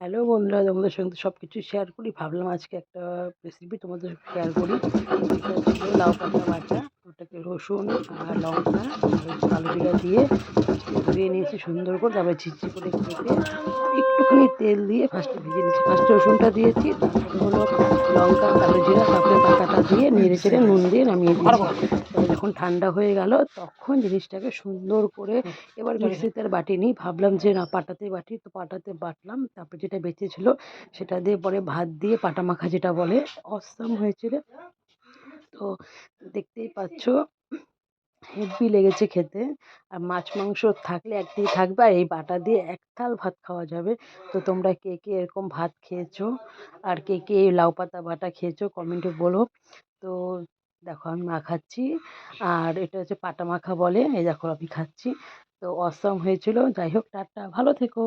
Hello বন্ধুরা, তোমাদের সঙ্গে সব কিছু শেয়ার করি। ভাবলাম আজকে একটা রেসিপি তোমাদের শেয়ার করি। লাউ পাতা বাটা ওটাকে রসুন আর লঙ্কা আলু জিরা দিয়ে ধুয়ে নিয়েছি সুন্দর করে। তারপরে ছিচি করে কেটে একটুখানি তেল দিয়ে ফার্স্টে ভেজে নিয়েছি। ফার্স্টে রসুনটা দিয়েছি, তারপরে হলো লঙ্কা, কালো জিরা, তারপরে দিয়ে নেড়ে চেড়ে নুন দিয়ে নামিয়ে দিয়েছি। যখন ঠান্ডা হয়ে গেল তখন জিনিসটাকে সুন্দর করে এবার মিক্সিতে আর বাটি নিই। ভাবলাম যে না পাটাতে বাটি তো পাটাতে বাটলাম। তারপর যেটা বেঁচে ছিল সেটা দিয়ে পরে ভাত দিয়ে পাটা মাখা যেটা বলে অসম হয়েছিল তো দেখতেই পাচ্ছ হেব্বি লেগেছে খেতে। আর মাছ মাংস থাকলে একদিকে থাকবে আর এই বাটা দিয়ে এক থাল ভাত খাওয়া যাবে। তো তোমরা কে কে এরকম ভাত খেয়েছো? আর কে কে এই লাউ পাতা বাটা খেয়েছো? কমেন্টে বলো। তো দেখো আমি মাখাচ্ছি আর এটা হচ্ছে পাটা মাখা বলে, এই দেখো আমি খাচ্ছি। তো অসম হয়েছিল। যাই হোক, টাটা। ভালো থেকো।